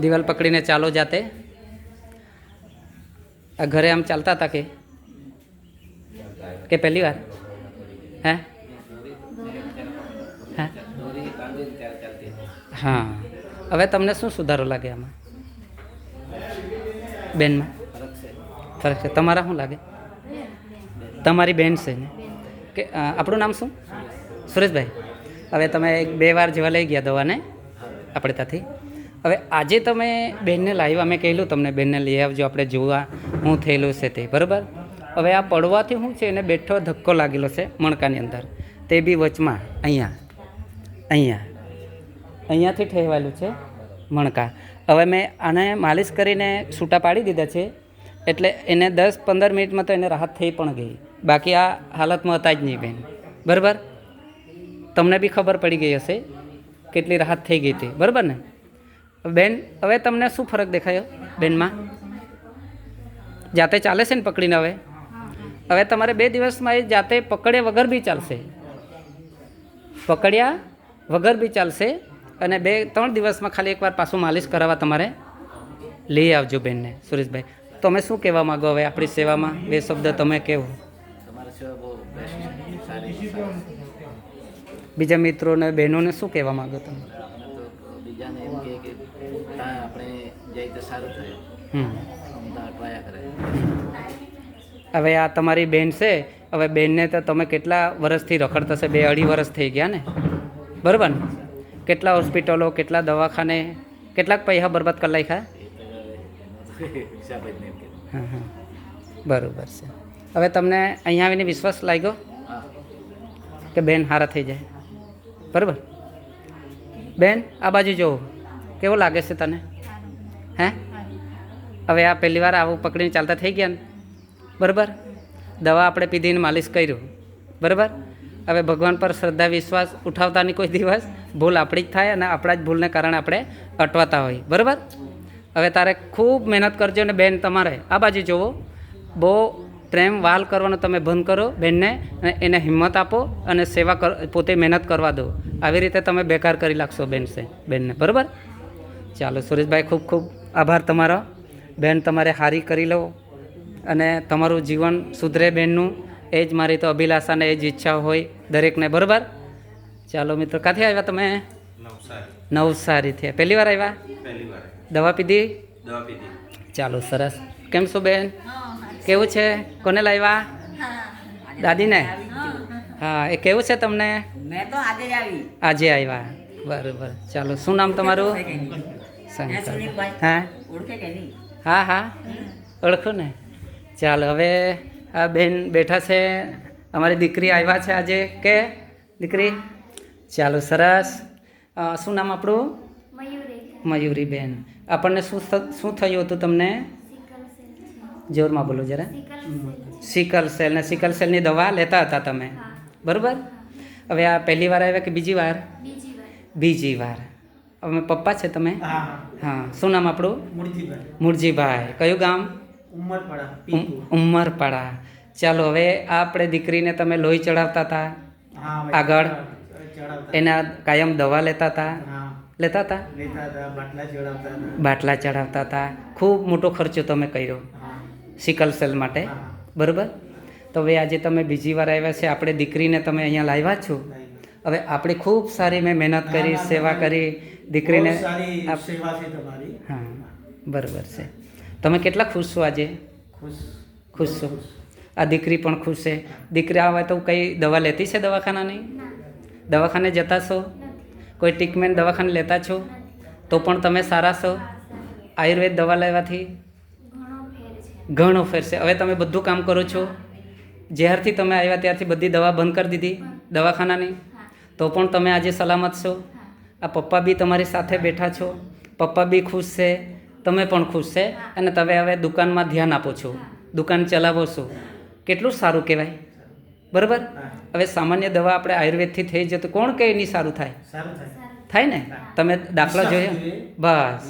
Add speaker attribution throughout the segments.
Speaker 1: દિવાલ પકડીને ચાલો જાતે. આ ઘરે આમ ચાલતા હતા કે? કે પહેલી વાર? હે? હે? હવે તમને શું સુધારો લાગે આમાં? બેનમાં? ફરક છે. તમારા શું લાગે? તમારી બેન છે ને? કે આપણું નામ શું? સુરેશભાઈ. હવે તમે એક બે વાર જેવા લઈ ગયા દવાને. આપણે ત્યાંથી. હવે આજે તમે બેનને લાઈવ મેં કહેલું તમને બેનને લઈ આવજો, આપણે જોવા હું થયેલું છે તે, બરાબર? હવે આ પડવાથી શું છે, એને બેઠો ધક્કો લાગેલો છે મણકાની અંદર. તે બી વચમાં, અહીંયા અહીંયા, અહીંયાથી ઠેવાયેલું છે મણકા. હવે મેં આને માલિશ કરીને છૂટા પાડી દીધા છે, એટલે એને દસ પંદર મિનિટમાં તો એને રાહત થઈ પણ ગઈ. બાકી આ હાલતમાં હતા જ નહીં બેન. બરાબર? તમને બી ખબર પડી ગઈ હશે. કેટલી રાહત થઈ ગઈ હતી. બરાબર ને? બેન, હવે તમને શું ફરક દેખાયો બેનમાં? જાતે ચાલે છે ને પકડીને હવે? હવે તમારે બે દિવસમાં એ જાતે પકડ્યા વગર બી ચાલશે. પકડ્યા વગર બી ચાલશે અને બે, ત્રણ દિવસમાં ખાલી એકવાર પાછું માલિશ કરાવવા તમારે લઈ આવજો બેનને, સુરેશભાઈ. તમે શું કહેવા માગો હવે આપણી સેવામાં? બે શબ્દ તમે કહેવો
Speaker 2: તમારી સેવા બહુ બેસ્ટ સારી
Speaker 1: બીજા મિત્રોને બહેનોને શું કહેવા માગો તમે?
Speaker 2: બીજાને એમ કે આપણે જઈએ તો સારું થાય. કરે.
Speaker 1: હવે આ તમારી બેન છે. હવે બેનને તો તમે કેટલા વર્ષથી રખડતા હશે? બે અઢી વર્ષ થઈ ગયા ને? બરાબર ને? કેટલા હોસ્પિટલો કેટલા દવાખાને કેટલાક પૈસા બરબાદ કરી નાખ્યા? હા હા. બરાબર છે. હવે તમને અહીંયા આવીને વિશ્વાસ લાગ્યો? કે બેન હારા થઈ જાય? બરાબર? બેન, આ બાજુ જોવો કેવું લાગે છે તને? હે? હવે આ પહેલી વાર આવું પકડીને ચાલતા થઈ ગયા ને? બરાબર? દવા આપણે પીધીને માલિશ કર્યું. બરાબર? હવે ભગવાન પર શ્રદ્ધા, વિશ્વાસ ઉઠાવતાની કોઈ દિવસ ભૂલ આપણી જ થાય અને આપણા જ ભૂલને કારણે આપણે અટવાતા હોય બરાબર? હવે તારે ખૂબ મહેનત કરજો ને બેન તમારે. આ બાજુ જોવો બહુ પ્રેમ વાલ કરવાનો તમે બંધ કરો બેનને એને હિંમત આપો અને સેવા કર પોતે મહેનત કરવા દો. આવી રીતે તમે બેકાર કરી લાગશો બેન છે બેનને. બરાબર? ચાલો સુરેશભાઈ ખૂબ ખૂબ આભાર તમારો. બેન તમારે હારી કરી લો અને તમારું જીવન સુધરે બેનનું. એ જ મારી તો અભિલાષા ને એ જ ઈચ્છા હોય દરેકને. બરાબર? ચાલો મિત્રો ક્યાંથી આવ્યા તમે?
Speaker 3: નવસારી.
Speaker 1: નવસારીથી પહેલી વાર આવ્યા? દવા પીધી?
Speaker 3: દવા પીધી.
Speaker 1: ચાલો સરસ. કેમ છો બેન? કેવું છે? કોને લાવ્યા? દાદીને? હા. એ કેવું છે તમને?
Speaker 4: આજે જ આવી.
Speaker 1: આજે આવ્યા. બરાબર. ચાલો શું નામ તમારું?
Speaker 4: હે
Speaker 1: શંકર. હા?
Speaker 4: ઓળખે કે નહીં?
Speaker 1: હા હા. ઓળખો ને? ચાલો હવે આ બેન બેઠા છે. અમારી દીકરી આવ્યા છે આજે. કે? દીકરી? ચાલો સરસ. શું નામ આપણું? મયુરી. બેન. આપણને શું શું થયું હતું તમને? જોરમાં બોલો જરા. સિકલ સેલ ને સિકલ સેલની દવા લેતા હતા તમે. બરાબર? હવે આ પહેલી વાર આવ્યા કે બીજી વાર? બીજી વાર. હવે પપ્પા છે તમે? હા શું નામ આપણું? મુરજીભાઈ કયું ગામ?
Speaker 5: ઉમરપાડા
Speaker 1: ઉમ- ઉમરપાડા. ચાલો હવે આપણે દીકરીને તમે લોહી ચડાવતા હતા? આગળ? એના કાયમ દવા લેતા હતા? લેતા હતા
Speaker 5: બાટલા ચડાવતા હતા.
Speaker 1: બાટલા ચડાવતા હતા. ખૂબ મોટો ખર્ચો તમે કર્યો. સિકલ સેલ માટે. બરાબર? તો હવે આજે તમે બીજી વાર આવ્યા છે આપણે દીકરીને તમે અહીંયા લાવ્યા છો. હવે આપણે ખૂબ સારી મેં મહેનત કરી સેવા કરી દીકરીને
Speaker 5: સેવા છે તમારી.
Speaker 1: હા બરાબર છે. તમે કેટલા ખુશ છો આજે?
Speaker 5: ખુશ.
Speaker 1: ખુશ છો. આ દીકરી પણ ખુશ છે. દીકરી આવે તો કઈ દવા લેતી છે દવાખાનાની? દવાખાને જતા છો? કોઈ ટ્રીટમેન્ટ દવાખાને લેતા છો? તો પણ તમે સારા છો? આયુર્વેદ દવા લેવાથી? ઘણો ફેર છે. હવે તમે બધું કામ કરો છો? જ્યારથી તમે આવ્યા ત્યારથી બધી દવા બંધ કરી દીધી? દવાખાનાની? તો પણ તમે આજે સલામત છો? આ પપ્પા બી તમારી સાથે બેઠા છો? પપ્પા બી ખુશ છે? તમે પણ ખુશ છે? અને તમે હવે દુકાનમાં ધ્યાન આપો છો? દુકાન ચલાવો છો? કેટલું સારું કહેવાય. બરાબર? હવે સામાન્ય દવા આપણે આયુર્વેદથી થઈ જતું કોણ કે એની સારું થાય?
Speaker 5: થાય.
Speaker 1: થાય ને? તમે દાખલા જોયા? બસ.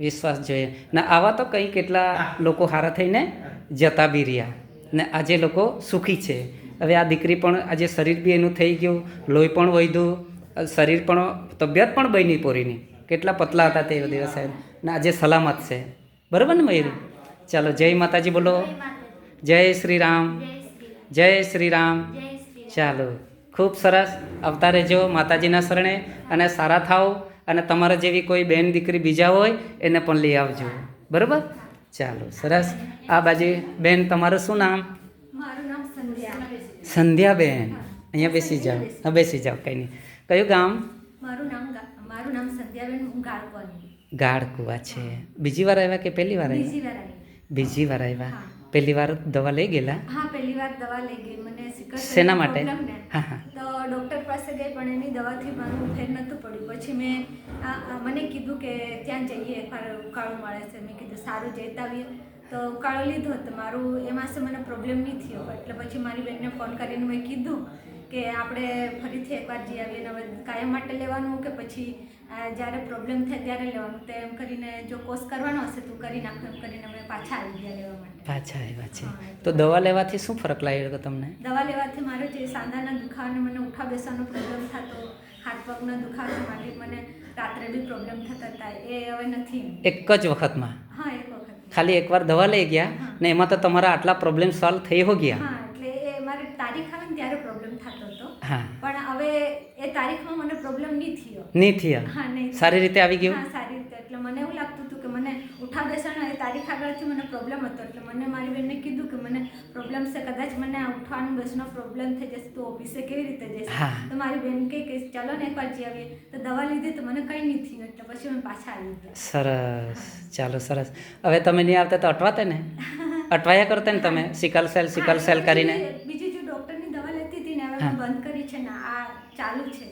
Speaker 5: વિશ્વાસ
Speaker 1: જોઈએ. ને આવા તો કંઈ કેટલા લોકો હારા થઈને જતા બી રહ્યા. ને આજે લોકો સુખી છે. હવે આ દીકરી પણ આજે શરીર બી એનું થઈ ગયું લોહી પણ વધ્યું શરીર પણ તબિયત પણ બની પોરીની. કેટલા પતલા હતા તે દિવસે. ને આજે સલામત છે. બરાબર ને મયુર? ચાલો જય માતાજી બોલો. જય શ્રી રામ જય શ્રી રામ ચાલો ખૂબ સરસ. આવતા રહેજો માતાજીના શરણે અને સારા થાઓ. અને તમારા જેવી કોઈ બેન દીકરી બીજા હોય એને પણ લઈ આવજો. બરાબર? ચાલો સરસ. આ બાજુ બેન તમારું શું નામ?
Speaker 6: સંધ્યા.
Speaker 1: સંધ્યાબેન. અહીંયા બેસી જાઓ. હા બેસી જાઓ કંઈ નહીં. કયું ગામ?
Speaker 6: મારું નામ મારું નામ સંધ્યાબેન હું ગાળકોની
Speaker 1: ગાળકુવા છે. બીજી વાર આવ્યા કે પહેલી વાર આવ્યા?
Speaker 6: આવી
Speaker 1: બીજી વાર આવ્યા. પહેલી વાર દવા લઈ ગયેલા?
Speaker 6: હા પહેલી વાર દવા લઈ ગઈ.
Speaker 1: શેના માટે? હા, હા.
Speaker 6: તો ડૉક્ટર પાસે ગઈ પણ એની દવાથી મારું ફેર નહોતું પડ્યું પછી મેં મને કીધું કે ત્યાં જઈએ એકવાર ઉકાળો મળે છે મેં કીધું સારું જઈતા આવીએ તો ઉકાળો લીધો તો મારું એમાં મને પ્રોબ્લેમ નહીં થયો એટલે પછી મારી બેનને ફોન કરીને મેં કીધું કે આપણે ફરીથી એકવાર જઈ આવીએ ને હવે કાયમ માટે લેવાનું કે પછી જ્યારે પ્રોબ્લેમ થાય ત્યારે લેવાનું. તો એમ કરીને જો કોર્સ કરવાનો હશે તો કરી નાખો એમ કરીને અમે પાછા આવી ગયા લેવા માટે.
Speaker 1: પાછા આવ્યા છે. તો દવા લેવાથી શું ફરક લાગ્યો તમને?
Speaker 6: દવા લેવાથી મારે જે સાંધાના દુખાવાને મને ઉઠા બેસવાનો પ્રોબ્લેમ થતો હાથ પગના દુખાવા માટે મને રાત્રે બી પ્રોબ્લેમ થતા હતા. એ હવે નથી
Speaker 1: એક જ વખતમાં?
Speaker 6: હા એક વખત.
Speaker 1: ખાલી એકવાર દવા લઈ ગયા ને એમાં તો તમારા આટલા પ્રોબ્લેમ સોલ્વ થઈ હો ગયા
Speaker 6: હા એટલે એ મારે તારીખ આવે ને ત્યારે પ્રોબ્લેમ થતો હતો
Speaker 1: હા
Speaker 6: પણ હવે એ તારીખમાં મને પ્રોબ્લેમ નહીં થયો.
Speaker 1: નહીં થયો?
Speaker 6: હા નહીં
Speaker 1: સારી રીતે આવી ગયું?
Speaker 6: હા સારી રીતે. એટલે મને એવું લાગતું હતું કે મને ઉઠા બેસણ એ તારીખ આગળથી મને પ્રોબ્લેમ હતો. એટલે મને મારી બેનને કીધું કે મને પ્રોબ્લેમ છે કદાચ મને આ ઉઠવાનું બેસવાનો પ્રોબ્લેમ થઈ જશે તો ઓફિસે કેવી રીતે
Speaker 1: જશે
Speaker 6: તો મારી બેન કહે કે ચાલો ને એકવાર જઈ આવીએ. તો દવા લીધી તો મને કંઈ નહીં થયું. એટલે પછી મેં પાછા આવી ગયા.
Speaker 1: સરસ. ચાલો સરસ. હવે તમે નહીં આવતા તો અટવાતે ને? અટવાયા કરતા ને તમે? સિકલ સેલ સિકલ સેલ કરીને?
Speaker 6: બીજી- જે ડૉક્ટરની દવા લેતી હતી ને હવે બંધ કરી છે ને આ ચાલુ છે.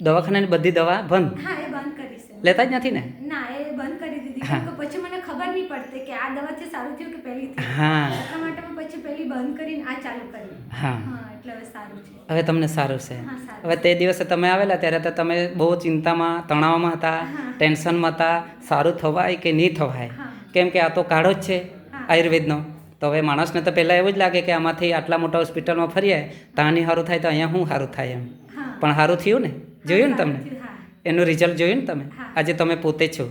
Speaker 1: દવાખાનાની બધી દવા બંધ?
Speaker 6: હા એ બંધ કરી છે.
Speaker 1: લેતા જ નથી ને?
Speaker 6: ના એ બંધ કરી દીધી. કે પછી મને ખબર નહીં પડતી કે આ દવાથી સારું થયું કે પહેલીથી
Speaker 1: હા.
Speaker 6: એટલા માટે મેં પછી પહેલી બંધ કરીને આ ચાલુ કરી.
Speaker 1: હા.
Speaker 6: એટલે હવે સારું છે.
Speaker 1: હવે તમને સારું છે. હવે તે દિવસે તમે આવેલા ત્યારે તો તમે બહુ ચિંતામાં તણાવમાં હતા ટેન્શનમાં હતા. સારું થવાય કે નહીં થવાય? કેમ કે આ તો કાઢો જ છે આયુર્વેદનો. તો હવે માણસને તો પહેલાં એવું જ લાગે કે આમાંથી આટલા મોટા હોસ્પિટલમાં ફરીએ ત્યાં નહીં સારું થાય તો અહીંયા હું સારું થાય એમ. પણ સારું થયું ને? જોયું ને
Speaker 6: તમે?
Speaker 1: તમને એનું રિઝલ્ટ જોયું ને તમે? આજે તમે પોતે છો.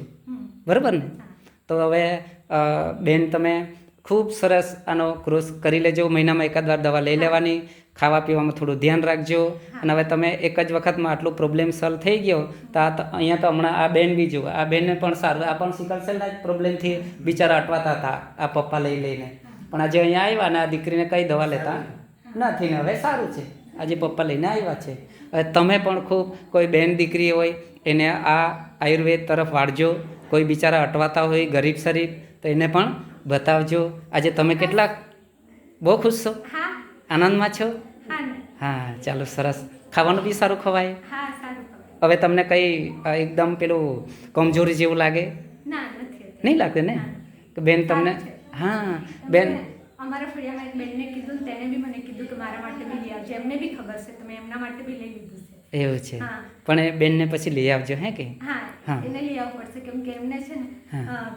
Speaker 1: બરાબર ને? તો હવે બેન તમે ખૂબ સરસ આનો ક્રોસ કરી લેજો. મહિનામાં એકાદ વાર દવા લઈ લેવાની. ખાવા પીવામાં થોડું ધ્યાન રાખજો. અને હવે તમે એક જ વખતમાં આટલું પ્રોબ્લેમ સોલ્વ થઈ ગયો તો આ તો અહીંયા તો હમણાં આ બેન બી જુઓ આ બેનને પણ સારું આ પણ સિકલ સેલના જ પ્રોબ્લેમથી બિચારા અટવાતા હતા આ પપ્પા લઈ લઈને. પણ આજે અહીંયા આવ્યા અને આ દીકરીને કઈ દવા લેતા નથી ને? હવે સારું છે. આજે પપ્પા લઈને આવ્યા છે. હવે તમે પણ ખૂબ કોઈ બેન દીકરી હોય એને આ આયુર્વેદ તરફ વાળજો. કોઈ બિચારા અટવાતા હોય ગરીબ શરીફ તો એને પણ બતાવજો. આજે તમે કેટલા બહુ ખુશ છો? આનંદમાં છો?
Speaker 6: હા
Speaker 1: ચાલો સરસ. ખાવાનું બી સારું ખવાય. હવે તમને કંઈ એકદમ પેલું કમજોરી જેવું લાગે? નહીં લાગે ને? બેન તમને હા બેન
Speaker 6: અમારા ફળિયામાં એક બેનને કીધું તેને બી મને કીધું કે મારા માટે બી લઈ આવજો. એમને બી ખબર છે તમે એમના માટે બી લઈ લીધું છે.
Speaker 1: એવું છે. પણ એ બેનને પછી લઈ આવજો હે કે?
Speaker 6: હા. એને લઈ આવવું પડશે કેમ કે એમને છે ને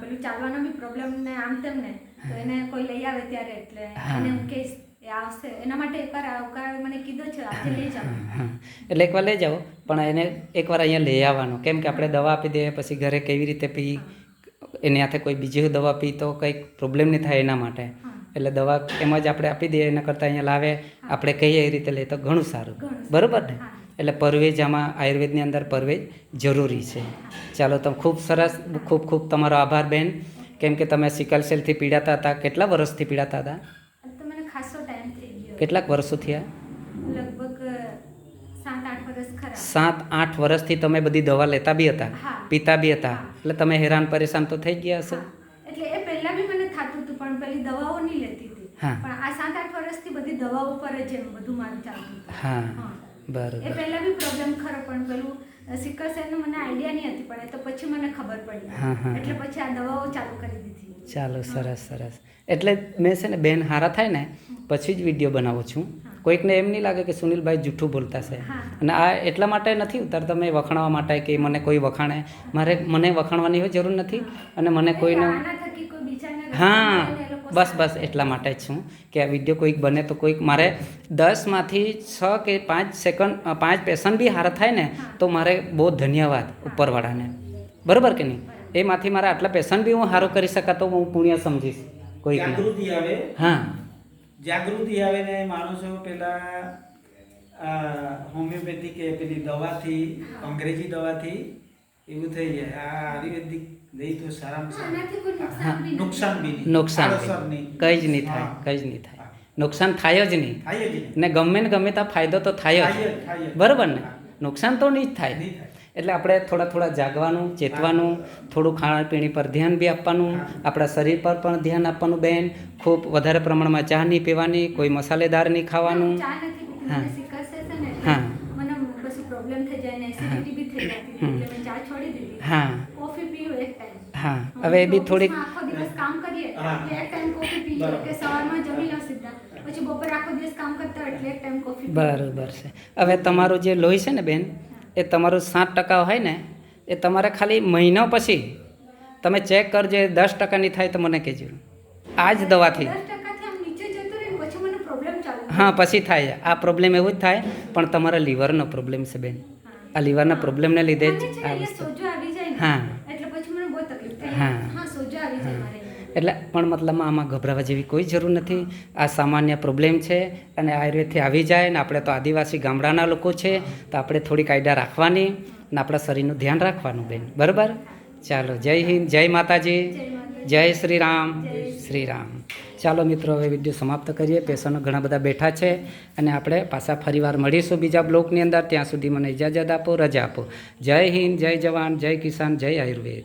Speaker 6: પેલું ચાલવાનો બી પ્રોબ્લેમ ને આમ તેમ ને તો એને કોઈ લઈ આવે ત્યારે એટલે એને હું કહીશ એ આવશે. એના માટે એકવાર આવકાર મને કીધો છે આજે લઈ જાઓ.
Speaker 1: એટલે એકવાર લઈ જાઓ પણ એને એકવાર અહીંયા લઈ આવવાનું. કેમ કે આપણે દવા આપી દઈએ પછી ઘરે કેવી રીતે પી એની હાથે કોઈ બીજી દવા પી તો કંઈક પ્રોબ્લેમ નહીં થાય એના માટે. એટલે દવા એમ જ આપણે આપી દઈએ એના કરતાં અહીંયા લાવે આપણે કહીએ એ રીતે લે તો ઘણું સારું. બરાબર ને? એટલે પરવેજ આમાં આયુર્વેદની અંદર પરવેજ જરૂરી છે. ચાલો તમે ખૂબ સરસ ખૂબ ખૂબ તમારો આભાર બેન. કેમ કે તમે સિકલ સેલથી પીડાતા હતા કેટલા વર્ષથી પીડાતા હતા? કેટલાક વર્ષો થયા?
Speaker 6: સાત આઠ
Speaker 1: વર્ષથી તમે બધી દવા લેતા બી હતા પીતા બી હતા. એટલે તમે હેરાન પરેશાન તો થઈ ગયા હશો
Speaker 6: હા. એટલે એ પહેલા બી મને થતું હતું પણ પેલી દવાઓ નહીં લેતી હતી. પણ આ સાત આઠ વર્ષથી બધી દવાઓ પર જ એમ બધું મારું ચાલતું
Speaker 1: હા
Speaker 6: હા. એ
Speaker 1: બરોબર
Speaker 6: પહેલા બી પ્રોબ્લેમ ખરો પણ પેલું સિકલ સેલનો મને આઈડિયા નહીં હતી પણ એ તો પછી મને ખબર પડી. એટલે પછી આ દવાઓ ચાલુ કરી દીધી.
Speaker 1: ચાલો સરસ સરસ. એટલે મેં છે ને બેન હારા થાય ને પછી જ વીડિયો બનાવું છું. કોઈકને એમ નહીં લાગે કે સુનિલભાઈ જૂઠું બોલતા છે. અને આ એટલા માટે નથી ઉતારતા મેં વખાણવા માટે કે મને કોઈ વખાણે. મારે મને વખાણવાની જરૂર નથી અને મને કોઈને
Speaker 6: આના થકી કોઈ બીજાને
Speaker 1: હા બસ બસ એટલા માટે જ છું કે આ વીડિયો કોઈક બને તો કોઈક મારે દસમાંથી છ કે પાંચ સેકન્ડ પાંચ પેશન બી હારા થાય ને તો મારે બહુ ધન્યવાદ ઉપરવાળાને. બરાબર કે નહીં? એમાંથી મારા આટલા પેશન બી હું સારું કરી શકા તો હું પુણ્ય સમજીશ. કોઈ
Speaker 5: જાગૃતિ આવે.
Speaker 1: હા.
Speaker 5: જાગૃતિ આવે ને માણસો પેલા આ હોમિયોપેથિક કે પેલી દવાથી અંગ્રેજી દવાથી એવું થઈ જાય. આ આયુર્વેદિક તો સારામાં
Speaker 6: કોઈ નુકસાન બી
Speaker 5: નુકસાન નહીં.
Speaker 1: નુકસાન કંઈ જ નહીં થાય. કંઈ જ નહીં થાય. નુકસાન થાય જ નહીં.
Speaker 5: નહીં.
Speaker 1: ને ગમે ને ગમે ત્યાં ફાયદો તો થાય જ. બરોબર ને? નુકસાન તો નહીં જ થાય. એટલે આપણે થોડા થોડા જાગવાનું ચેતવાનું થોડું ખાણીપીણી પર ધ્યાન બી આપવાનું આપણા શરીર પર પણ ધ્યાન આપવાનું બેન. ખૂબ વધારે પ્રમાણમાં ચા નહીં પીવાની કોઈ મસાલેદાર નહીં ખાવાનું.
Speaker 6: ચા નથી પીતી.
Speaker 1: હા.
Speaker 6: મને સિકલ સેશન એટલે
Speaker 1: હા.
Speaker 6: મને પછી પ્રોબ્લેમ થઈ જાય ને એસિડિટી બી થઈ જતી એટલે મેં ચા છોડી દીધી.
Speaker 1: હા.
Speaker 6: કોફી પીવું એક ટાઈમ
Speaker 1: હા. હવે બી થોડીક
Speaker 6: આખો દિવસ કામ કરીએ
Speaker 5: હા.
Speaker 6: એટલે એક ટાઈમ કોફી પીએ
Speaker 5: બરાબર.
Speaker 6: કે સવારમાં જમી લો સીધા. પછી બપોર આખો દિવસ કામ કરતા એટલે એક ટાઈમ કોફી.
Speaker 1: બરોબર છે. હવે તમારું જે લોહી છે ને બેન એ તમારું સાત ટકા હોય ને એ તમારે ખાલી મહિનો પછી તમે ચેક કરજો એ દસ ટકાની થાય તો મને કહેજો. આ જ દવાથી
Speaker 6: દસ ટકાથી આમ નીચે જતું રહે ને પછી મને પ્રોબ્લેમ ચાલુ થાય.
Speaker 1: હા પછી થાય આ પ્રોબ્લેમ એવું જ થાય પણ તમારા લીવરનો પ્રોબ્લેમ છે બેન. આ લીવરના પ્રોબ્લેમને લીધે જ આ વસ્તુ. હા. હા. એટલે પણ મતલબમાં આમાં ગભરાવા જેવી કોઈ જરૂર નથી. આ સામાન્ય પ્રોબ્લેમ છે અને આયુર્વેદથી આવી જાય ને આપણે તો આદિવાસી ગામડાના લોકો છે તો આપણે થોડી કાયદા રાખવાની ને આપણા શરીરનું ધ્યાન રાખવાનું બેન. બરાબર? ચાલો જય હિન્દ
Speaker 6: જય માતાજી.
Speaker 1: જય શ્રી રામ. શ્રી રામ. ચાલો મિત્રો, હવે વીડિયો સમાપ્ત કરીએ. પેશન્ટો ઘણા બધા બેઠા છે અને આપણે પાછા ફરીવાર મળીશું બીજા બ્લોકની અંદર. ત્યાં સુધી મને ઇજાજત આપો, રજા આપો. જય હિન્દ, જય જવાન, જય કિસાન, જય આયુર્વેદ.